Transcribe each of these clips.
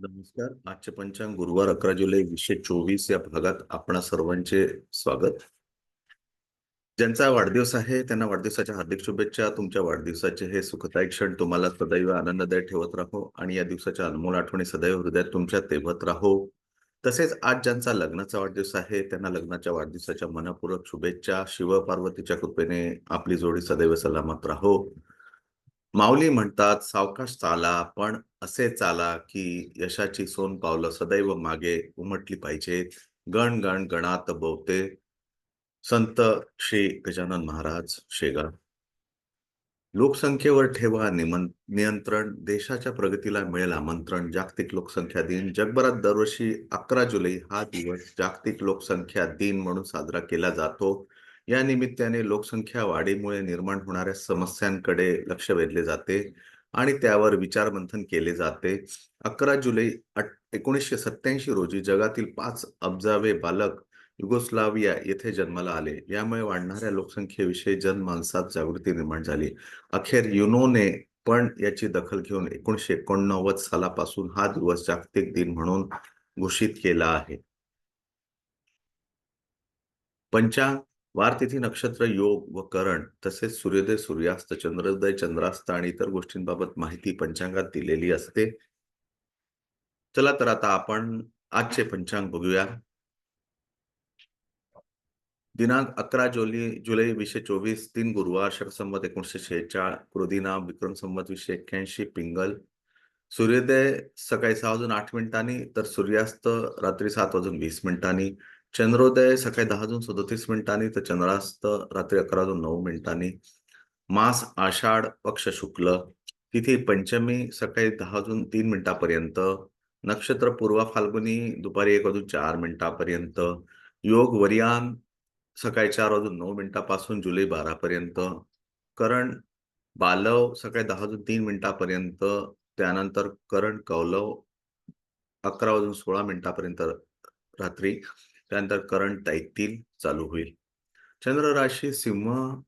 नमस्कार. आजचे पंचांग गुरुवार अकरा जुलै वीसशे चोवीस या भागात आपणा सर्वांचे स्वागत. ज्यांचा वाढदिवस आहे त्यांना वाढदिवसाच्या हार्दिक शुभेच्छा. तुमच्या वाढदिवसाचे हे सुखदायी क्षण तुम्हाला सदैव आनंददायी ठेवत राहो आणि या दिवसाच्या अनमोल आठवणी सदैव हृदयात तुमच्या तेवत राहो. तसेच आज ज्यांचा लग्नाचा वाढदिवस आहे त्यांना लग्नाच्या वाढदिवसाच्या मनपूर्वक शुभेच्छा. शिव पार्वतीच्या कृपेने आपली जोडी सदैव सलामत राहो. माऊली म्हणतात सावकाश चाला पण असे चाला की यशाची सोन पावलं सदैव मागे उमटली पाहिजेत गण गण गणात बोवते. संत श्री गजानन महाराज शेगाव. लोकसंख्येवर ठेवा नियंत्रण. देशाच्या प्रगतीला मिळेल आमंत्रण. जागतिक लोकसंख्या दिन. जगभरात दरवर्षी अकरा जुलै हा दिवस जागतिक लोकसंख्या दिन म्हणून साजरा केला जातो. या निमित्ताने लोकसंख्या वाढीमुळे निर्माण होणाऱ्या समस्यांकडे लक्ष वेधले जाते आणि त्यावर विचारमंथन केले जाते. अकरा जुलै एकोणीसशे सत्याऐंशी रोजी जगातील पाच अब्जावे बालक युगोस्लाविया येथे जन्माला आले. यामुळे वाढणाऱ्या लोकसंख्येविषयी जनमानसात जागृती निर्माण झाली. अखेर युनोने पण याची दखल घेऊन एकोणीसशे एकोणनव्वद सालापासून हा दिवस जागतिक दिन म्हणून घोषित केला आहे. पंचांग वारतिथी नक्षत्र योग व करण तसेच सूर्योदय सूर्यास्त चंद्रोदय चंद्रास्त आणि इतर गोष्टींबाबत माहिती पंचांगात दिलेली असते. चला तर आता आपण आजचे पंचांग बघूया. दिनांक अकरा जुलै जुलै वीसशे चोवीस तीन गुरुवार शरसंमत एकोणीसशे शेहेचाळ क्रोधिना विक्रम संमत वीसशे एक्क्याऐंशी पिंगल. सूर्योदय सकाळी सहा वाजून आठ मिनिटांनी तर सूर्यास्त रात्री सात वाजून वीस मिनिटांनी. चंद्रोदय सकाळी दहा जून सदोतीस मिनिटांनी तर चंद्रास्त रात्री अकरा जून नऊ मिनिटांनी. मास आषाढ पक्ष शुक्ल तिथी पंचमी सकाळी दहा जून तीन मिनिटापर्यंत. नक्षत्र पूर्वा फाल्गुनी दुपारी एक वाजून चार मिनिटापर्यंत. योग वरियान सकाळी चार वाजून नऊ मिनिटापासून जुलै बारा पर्यंत करण बालव सकाळी दहा वाजून तीन मिनिटापर्यंत. त्यानंतर करण कौलव अकरा वाजून सोळा मिनिटापर्यंत रात्री. त्यानंतर करण तैतील चालू होईल. चंद्र राशी सिंह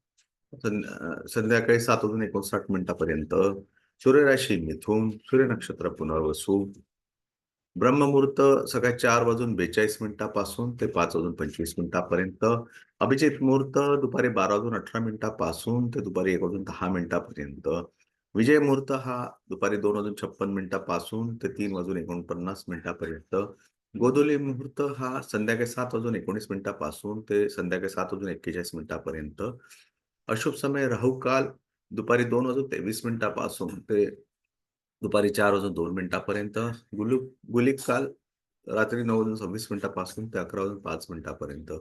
संध्याकाळी सात वाजून एकोणसाठ मिनिटापर्यंत. सूर्यराशी मिथून सूर्य नक्षत्र पुनर्वसू. ब्रह्ममुहूर्त सकाळी चार वाजून बेचाळीस मिनिटापासून ते पाच वाजून पंचवीस मिनिटापर्यंत. अभिजित मुहूर्त दुपारी बारा वाजून अठरा मिनिटापासून ते दुपारी एक वाजून दहा मिनिटापर्यंत. विजय मुहूर्त हा दुपारी दोन वाजून छप्पन मिनिटापासून ते तीन वाजून एकोणपन्नास मिनिटापर्यंत. गोधुली मुहूर्त हा संध्याकाळी सात वाजून एकोणीस मिनिटापासून ते संध्याकाळी सात वाजून एक्केचाळीस मिनिटापर्यंत. अशुभ समय राहू काल दुपारी दोन वाजून तेवीस मिनिटापासून ते दुपारी चार वाजून दोन मिनिटापर्यंत. गुलु गुलिक काल रात्री नऊ वाजून सव्वीस मिनिटापासून ते अकरा वाजून पाच मिनिटापर्यंत.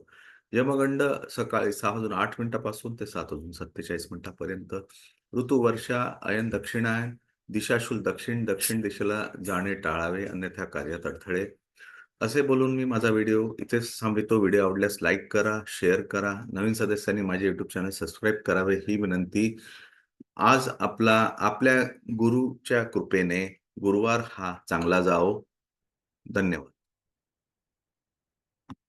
यमगंड सकाळी सहा वाजून आठ मिनिटापासून ते सात वाजून सत्तेचाळीस मिनिटापर्यंत. ऋतू वर्षा अयन दक्षिणायन दिशाशूल दक्षिण दक्षिण दिशेला जाणे टाळावे अन्यथा कार्यात अडथळे. असे बोलून मी माझा व्हिडिओ इथेच थांबवितो व्हिडिओ आवडल्यास लाईक करा शेअर करा. नवीन सदस्यांनी माझे युट्यूब चॅनल सबस्क्राईब करावे ही विनंती. आज आपला आपल्या गुरुच्या कृपेने गुरुवार हा चांगला जाओ धन्यवाद.